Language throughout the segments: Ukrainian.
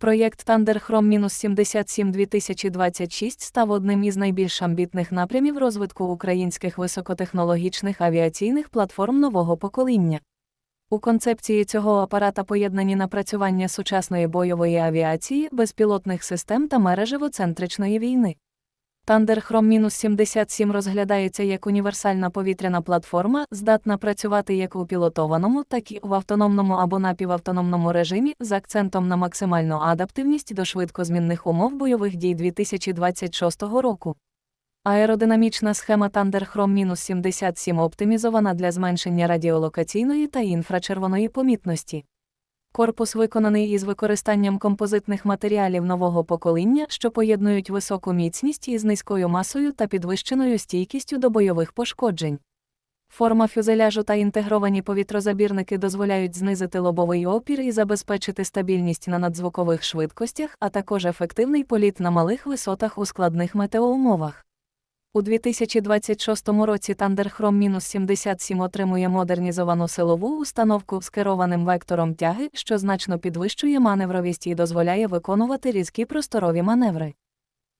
Проєкт Thunder Chrome 77 2026 став одним із найбільш амбітних напрямів розвитку українських високотехнологічних авіаційних платформ нового покоління. У концепції цього апарата поєднані напрацювання сучасної бойової авіації, безпілотних систем та мережево-центричної війни. Chrome 77 розглядається як універсальна повітряна платформа, здатна працювати як у пілотованому, так і в автономному або напівавтономному режимі з акцентом на максимальну адаптивність до швидкозмінних умов бойових дій 2026 року. Аеродинамічна схема Chrome 77 оптимізована для зменшення радіолокаційної та інфрачервоної помітності. Корпус виконаний із використанням композитних матеріалів нового покоління, що поєднують високу міцність із низькою масою та підвищеною стійкістю до бойових пошкоджень. Форма фюзеляжу та інтегровані повітрозабірники дозволяють знизити лобовий опір і забезпечити стабільність на надзвукових швидкостях, а також ефективний політ на малих висотах у складних метеоумовах. У 2026 році Thunder Chrome 77 отримує модернізовану силову установку з керованим вектором тяги, що значно підвищує маневровість і дозволяє виконувати різкі просторові маневри.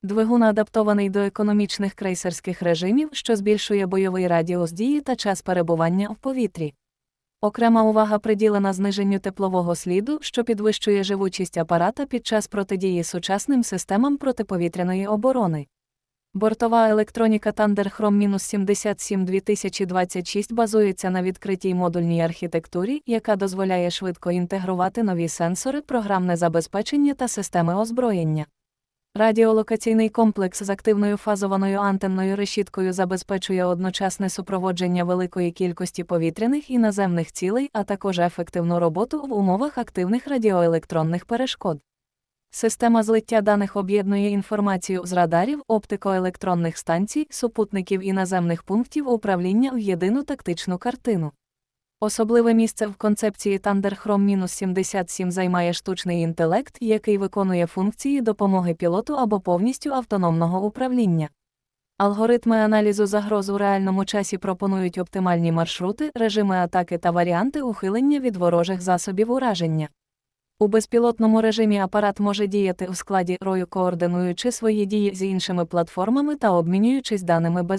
Двигун адаптований до економічних крейсерських режимів, що збільшує бойовий радіус дії та час перебування в повітрі. Окрема увага приділена зниженню теплового сліду, що підвищує живучість апарата під час протидії сучасним системам протиповітряної оборони. Бортова електроніка Thunder Chrome 77 2026 базується на відкритій модульній архітектурі, яка дозволяє швидко інтегрувати нові сенсори, програмне забезпечення та системи озброєння. Радіолокаційний комплекс з активною фазованою антенною решіткою забезпечує одночасне супроводження великої кількості повітряних і наземних цілей, а також ефективну роботу в умовах активних радіоелектронних перешкод. Система злиття даних об'єднує інформацію з радарів, оптикоелектронних станцій, супутників і наземних пунктів управління в єдину тактичну картину. Особливе місце в концепції Thunder Chrome 77 займає штучний інтелект, який виконує функції допомоги пілоту або повністю автономного управління. Алгоритми аналізу загроз у реальному часі пропонують оптимальні маршрути, режими атаки та варіанти ухилення від ворожих засобів ураження. У безпілотному режимі апарат може діяти у складі рою, координуючи свої дії з іншими платформами та обмінюючись даними без